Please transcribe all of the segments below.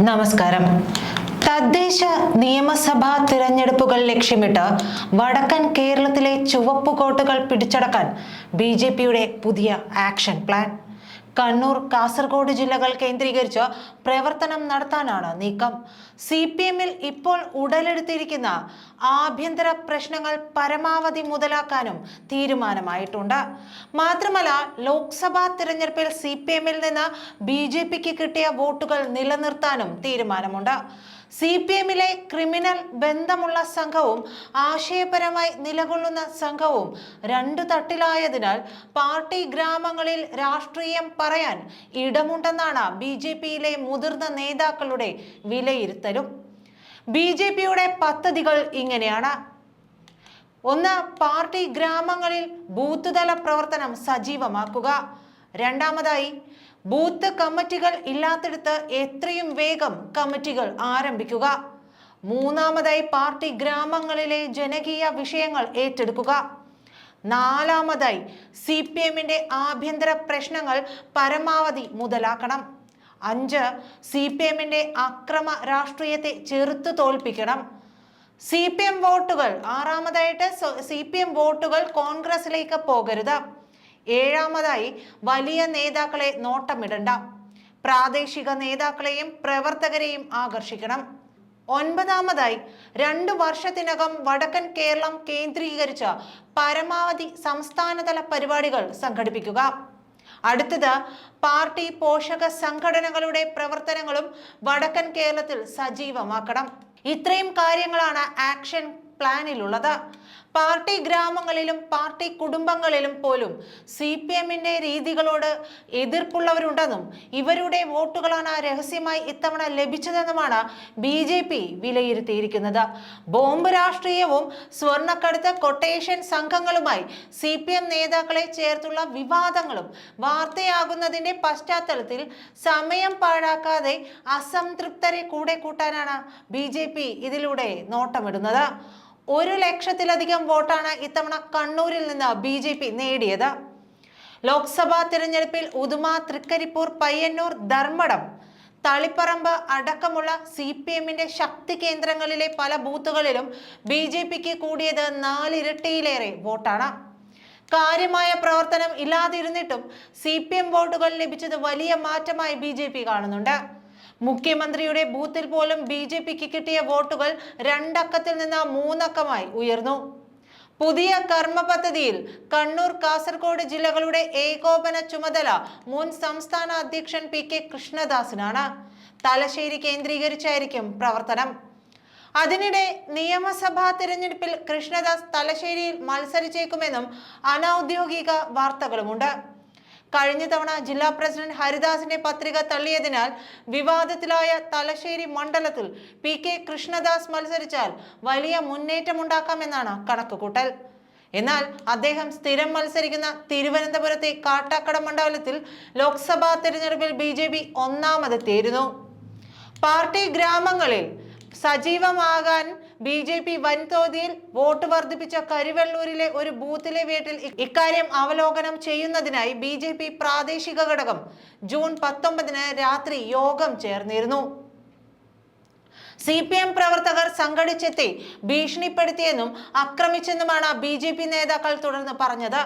നമസ്കാരം. തദ്ദേശ നിയമസഭാ തിരഞ്ഞെടുപ്പുകൾ ലക്ഷ്യമിട്ട് വടക്കൻ കേരളത്തിലെ ചുവപ്പുകോട്ടുകൾ പിടിച്ചടക്കാൻ ബി ജെ പിയുടെ പുതിയ ആക്ഷൻ പ്ലാൻ. കണ്ണൂർ കാസർഗോഡ് ജില്ലകൾ കേന്ദ്രീകരിച്ച് പ്രവർത്തനം നടത്താനാണ് നീക്കം. സി പി എമ്മിൽ ഇപ്പോൾ ഉടലെടുത്തിരിക്കുന്ന ആഭ്യന്തര പ്രശ്നങ്ങൾ പരമാവധി മുതലാക്കാനും തീരുമാനമായിട്ടുണ്ട്. മാത്രമല്ല ലോക്സഭാ തിരഞ്ഞെടുപ്പിൽ സി പി എമ്മിൽ നിന്ന് ബി ജെ പിക്ക് കിട്ടിയ വോട്ടുകൾ നിലനിർത്താനും തീരുമാനമുണ്ട്. സി പി എമ്മിലെ ക്രിമിനൽ ബന്ധമുള്ള സംഘവും ആശയപരമായി നിലകൊള്ളുന്ന സംഘവും രണ്ടു തട്ടിലായതിനാൽ പാർട്ടി ഗ്രാമങ്ങളിൽ രാഷ്ട്രീയം പറയാൻ ഇടമുണ്ടെന്നാണ് ബി ജെ പിയിലെ മുതിർന്ന നേതാക്കളുടെ വിലയിരുത്തലും. ബി ജെ പിയുടെ പദ്ധതികൾ ഇങ്ങനെയാണ്. ഒന്ന് പാർട്ടി ഗ്രാമങ്ങളിൽ ബൂത്ത് തല പ്രവർത്തനം സജീവമാക്കുക. രണ്ടാമതായി ബൂത്ത് കമ്മിറ്റികൾ ഇല്ലാത്തിടത്ത് എത്രയും വേഗം കമ്മിറ്റികൾ ആരംഭിക്കുക. മൂന്നാമതായി പാർട്ടി ഗ്രാമങ്ങളിലെ ജനകീയ വിഷയങ്ങൾ ഏറ്റെടുക്കുക. നാലാമതായി സി പി എമ്മിന്റെ ആഭ്യന്തര പ്രശ്നങ്ങൾ പരമാവധി മുതലാക്കണം. അഞ്ച് സി പി എമ്മിന്റെ അക്രമ രാഷ്ട്രീയത്തെ ചെറുത്തു തോൽപ്പിക്കണം. സി പി എം വോട്ടുകൾ ആറാമതായിട്ട് സി പി എം വോട്ടുകൾ കോൺഗ്രസിലേക്ക് പോകരുത്. ഏഴാമതായി വലിയ നേതാക്കളെ നോട്ടമിടണ്ട. പ്രാദേശിക നേതാക്കളെയും പ്രവർത്തകരെയും ആകർഷിക്കണം. ഒൻപതാമതായി രണ്ടു വർഷത്തിനകം വടക്കൻ കേരളം കേന്ദ്രീകരിച്ച പരമാവധി സംസ്ഥാനതല പരിപാടികൾ സംഘടിപ്പിക്കുക. അടുത്തത് പാർട്ടി പോഷക സംഘടനകളുടെ പ്രവർത്തനങ്ങളും വടക്കൻ കേരളത്തിൽ സജീവമാക്കണം. ഇത്രയും കാര്യങ്ങളാണ് ആക്ഷൻ പ്ലാനിലുള്ളത്. പാർട്ടി ഗ്രാമങ്ങളിലും പാർട്ടി കുടുംബങ്ങളിലും പോലും സി പി എമ്മിന്റെ രീതികളോട് എതിർപ്പുള്ളവരുണ്ടെന്നും ഇവരുടെ വോട്ടുകളാണ് രഹസ്യമായി ഇത്തവണ ലഭിച്ചതെന്നുമാണ് ബി ജെ പി വിലയിരുത്തിയിരിക്കുന്നത്. ബോംബ് രാഷ്ട്രീയവും സ്വർണക്കടുത്ത് കൊട്ടേഷൻ സംഘങ്ങളുമായി സി പി എം നേതാക്കളെ ചേർത്തുള്ള വിവാദങ്ങളും വാർത്തയാകുന്നതിന്റെ പശ്ചാത്തലത്തിൽ സമയം പാഴാക്കാതെ അസംതൃപ്തരെ കൂടെ കൂട്ടാനാണ് ബി ജെ പി ഇതിലൂടെ നോട്ടമിടുന്നത്. ഒരു ലക്ഷത്തിലധികം വോട്ടാണ് ഇത്തവണ കണ്ണൂരിൽ നിന്ന് ബി ജെ പി നേടിയത്. ലോക്സഭാ തിരഞ്ഞെടുപ്പിൽ ഉദുമ തൃക്കരിപ്പൂർ പയ്യന്നൂർ ധർമ്മടം തളിപ്പറമ്പ് അടക്കമുള്ള സി പി എമ്മിന്റെ ശക്തി കേന്ദ്രങ്ങളിലെ പല ബൂത്തുകളിലും ബി ജെ പിക്ക് കൂടിയത് നാലിരട്ടിയിലേറെ വോട്ടാണ്. കാര്യമായ പ്രവർത്തനം ഇല്ലാതിരുന്നിട്ടും സി പി എം വോട്ടുകൾ ലഭിച്ചത് വലിയ മാറ്റമായി ബി ജെ പി കാണുന്നുണ്ട്. മുഖ്യമന്ത്രിയുടെ ബൂത്തിൽ പോലും ബി ജെ പിക്ക് കിട്ടിയ വോട്ടുകൾ രണ്ടക്കത്തിൽ നിന്ന് മൂന്നക്കമായി ഉയർന്നു. പുതിയ കർമ്മ പദ്ധതിയിൽ കണ്ണൂർ കാസർഗോഡ് ജില്ലകളുടെ ഏകോപന ചുമതല മുൻ സംസ്ഥാന അധ്യക്ഷൻ പി കെ കൃഷ്ണദാസിനാണ്. തലശ്ശേരി കേന്ദ്രീകരിച്ചായിരിക്കും പ്രവർത്തനം. അതിനിടെ നിയമസഭാ തിരഞ്ഞെടുപ്പിൽ കൃഷ്ണദാസ് തലശ്ശേരിയിൽ മത്സരിച്ചേക്കുമെന്നും അനൌദ്യോഗിക വാർത്തകളുമുണ്ട്. കഴിഞ്ഞ തവണ ജില്ലാ പ്രസിഡന്റ് ഹരിദാസിന്റെ പത്രിക തള്ളിയതിനാൽ വിവാദത്തിലായ തലശ്ശേരി മണ്ഡലത്തിൽ പി കെ കൃഷ്ണദാസ് മത്സരിച്ചാൽ വലിയ മുന്നേറ്റമുണ്ടാക്കാമെന്നാണ് കണക്കുകൂട്ടൽ. എന്നാൽ അദ്ദേഹം സ്ഥിരം മത്സരിക്കുന്ന തിരുവനന്തപുരത്തെ കാട്ടാക്കട മണ്ഡലത്തിൽ ലോക്സഭാ തെരഞ്ഞെടുപ്പിൽ ബി ജെ പി ഒന്നാമതെത്തിയിരുന്നു. പാർട്ടി ഗ്രാമങ്ങളിൽ സജീവമാകാൻ ബി ജെ പി വൻതോതിൽ വോട്ട് വർദ്ധിപ്പിച്ച കരുവെള്ളൂരിലെ ഒരു ബൂത്തിലെ വീട്ടിൽ ഇക്കാര്യം അവലോകനം ചെയ്യുന്നതിനായി ബി ജെ പി പ്രാദേശിക ഘടകം ജൂൺ പത്തൊമ്പതിന് രാത്രി യോഗം ചേർന്നിരുന്നു. സി പി എം പ്രവർത്തകർ സംഘടിച്ചെത്തി ഭീഷണിപ്പെടുത്തിയെന്നും ആക്രമിച്ചെന്നുമാണ് ബി ജെ പി നേതാക്കൾ തുടർന്ന് പറഞ്ഞത്.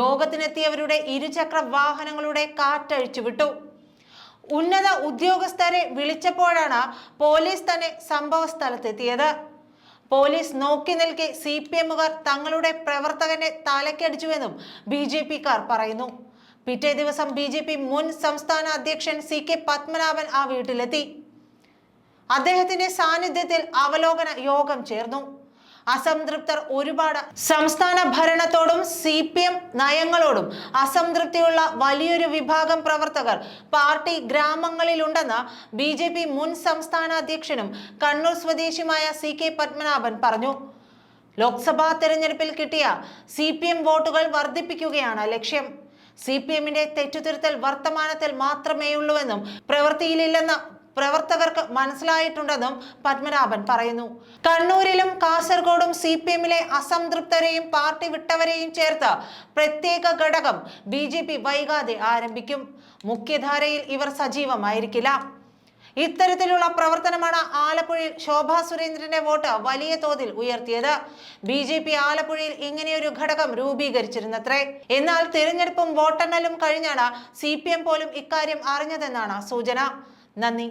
യോഗത്തിനെത്തിയവരുടെ ഇരുചക്ര വാഹനങ്ങളുടെ കാറ്റഴിച്ചു വിട്ടു. ഉന്നത ഉദ്യോഗസ്ഥരെ വിളിച്ചപ്പോഴാണ് പോലീസ് തന്നെ സംഭവ സ്ഥലത്തെത്തിയത്. പോലീസ് നോക്കി നിൽക്കെ സി പി എമ്മുകാർ തങ്ങളുടെ പ്രവർത്തകനെ തലക്കടിച്ചുവെന്നും ബി ജെ പിക്കാർ പറയുന്നു. പിറ്റേ ദിവസം ബി ജെ പി മുൻ സംസ്ഥാന അധ്യക്ഷൻ സി കെ പത്മനാഭൻ ആ വീട്ടിലെത്തി. അദ്ദേഹത്തിന്റെ സാന്നിധ്യത്തിൽ അവലോകന യോഗം ചേർന്നു. അസംതൃപ്തർ ഒരുപാട്. സംസ്ഥാന ഭരണത്തോടും സി പി എം നയങ്ങളോടും അസംതൃപ്തിയുള്ള വലിയൊരു വിഭാഗം പ്രവർത്തകർ പാർട്ടി ഗ്രാമങ്ങളിലുണ്ടെന്ന് ബി ജെ പി മുൻ സംസ്ഥാന അധ്യക്ഷനും കണ്ണൂർ സ്വദേശിയുമായ സി കെ പത്മനാഭൻ പറഞ്ഞു. ലോക്സഭാ തെരഞ്ഞെടുപ്പിൽ കിട്ടിയ സി പി എം വോട്ടുകൾ വർദ്ധിപ്പിക്കുകയാണ് ലക്ഷ്യം. സി പി എമ്മിന്റെ തെറ്റുതിരുത്തൽ വർത്തമാനത്തിൽ മാത്രമേയുള്ളൂവെന്നും പ്രവൃത്തിയിലില്ലെന്ന് പ്രവർത്തകർക്ക് മനസ്സിലായിട്ടുണ്ടെന്നും പത്മനാഭൻ പറയുന്നു. കണ്ണൂരിലും കാസർഗോഡും സി പി എമ്മിലെ അസംതൃപ്തരെയും പാർട്ടി വിട്ടവരെയും ചേർത്ത് പ്രത്യേക ഘടകം ബി ജെ പി വൈകാതെ ആരംഭിക്കും. മുഖ്യധാരയിൽ ഇവർ സജീവമായിരിക്കില്ല. ഇത്തരത്തിലുള്ള പ്രവർത്തനമാണ് ആലപ്പുഴയിൽ ശോഭാ സുരേന്ദ്രന്റെ വോട്ട് വലിയ തോതിൽ ഉയർത്തിയത്. ബി ജെ പി ആലപ്പുഴയിൽ ഇങ്ങനെയൊരു ഘടകം രൂപീകരിച്ചിരുന്നത്രേ. എന്നാൽ തിരഞ്ഞെടുപ്പും വോട്ടെണ്ണലും കഴിഞ്ഞാണ് സി പോലും ഇക്കാര്യം അറിഞ്ഞതെന്നാണ് സൂചന. നന്ദി.